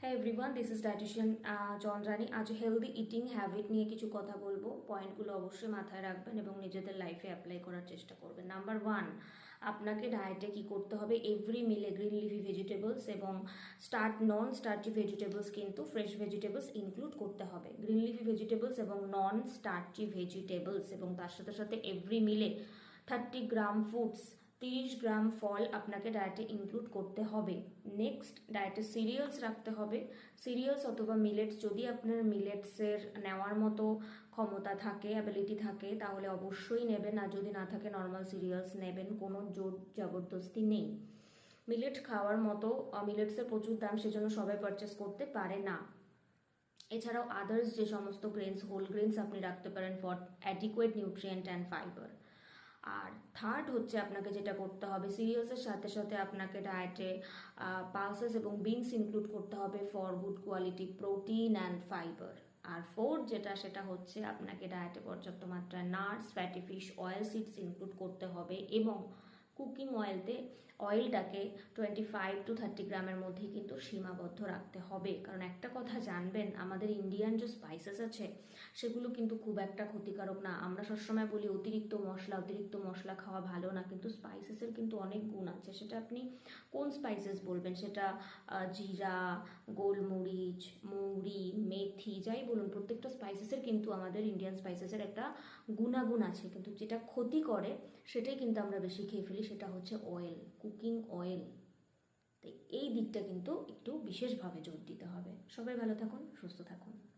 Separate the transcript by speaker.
Speaker 1: হ্যাঁ everyone this is dietitian Chandrani আজ healthy eating habit নিয়ে কিছু কথা বলব। পয়েন্টগুলো অবশ্যই মাথায় রাখবেন এবং নিজেদের লাইফে অ্যাপ্লাই করার চেষ্টা করবেন। নাম্বার ওয়ান আপনাকে ডায়েটে কি করতে হবে? Every meal green leafy vegetables এবং স্টার্ট নন স্টার্চি ভেজিটেবলস কিন্তু ফ্রেশ ভেজিটেবলস ইনক্লুড করতে হবে। গ্রিন লিফি ভেজিটেবলস এবং নন স্টার্চি ভেজিটেবলস এবং তার সাথে সাথে এভরি মিলে থার্টি গ্রাম ফুডস তিরিশ গ্রাম ফল আপনাকে ডায়েটে ইনক্লুড করতে হবে। নেক্সট ডায়েটে সিরিয়ালস রাখতে হবে। সিরিয়ালস অথবা মিলেটস যদি আপনার মিলেটসের নেওয়ার মতো ক্ষমতা থাকে অ্যাবিলিটি থাকে, তাহলে অবশ্যই নেবেন। আর যদি না থাকে নর্মাল সিরিয়ালস নেবেন। কোনো জোর জবরদস্তি নেই। মিলেট খাওয়ার মতো মিলেটসের প্রচুর দাম সেজন্য সবাই পারচেস করতে পারে না। এছাড়াও আদার্স যে সমস্ত গ্রেনস হোল গ্রেনস আপনি রাখতে পারেন for adequate nutrient and fibre R third হচ্ছে আপনাকে যেটা করতে হবে সিরিয়ালসের সাথে সাথে আপনাকে ডায়েটে পালসেস এবং বিনস ইনক্লুড করতে হবে for good quality protein and fibre R fourth যেটা, সেটা হচ্ছে আপনাকে ডায়েটে পর্যাপ্ত মাত্রায় nuts fatty fish oil seeds include করতে হবে এবং কুকিং অয়েলতে অয়েলটাকে টোয়েন্টি ফাইভ টু থার্টি গ্রামের মধ্যে কিন্তু সীমাবদ্ধ রাখতে হবে। কারণ একটা কথা জানবেন, আমাদের ইন্ডিয়ান যে স্পাইসেস আছে, সেগুলো কিন্তু খুব একটা ক্ষতিকারক না। আমরা সবসময় বলি, অতিরিক্ত মশলা অতিরিক্ত মশলা খাওয়া ভালো না, কিন্তু স্পাইসেসের কিন্তু অনেক গুণ আছে। সেটা আপনি কোন স্পাইসেস বলবেন? সেটা জিরা, গোলমরিচ, মৌরি, মেথি যাই বলুন, প্রত্যেকটা স্পাইসেসের কিন্তু আমাদের ইন্ডিয়ান স্পাইসেসের একটা গুণাগুণ আছে। কিন্তু যেটা ক্ষতি করে, সেটাই কিন্তু আমরা বেশি খেয়ে ফেলি, সেটা হচ্ছে অয়েল কুকিং অয়েল এই দিকটা কিন্তু একটু বিশেষভাবে জোর দিতে হবে। সবাই ভালো থাকুন, সুস্থ থাকুন।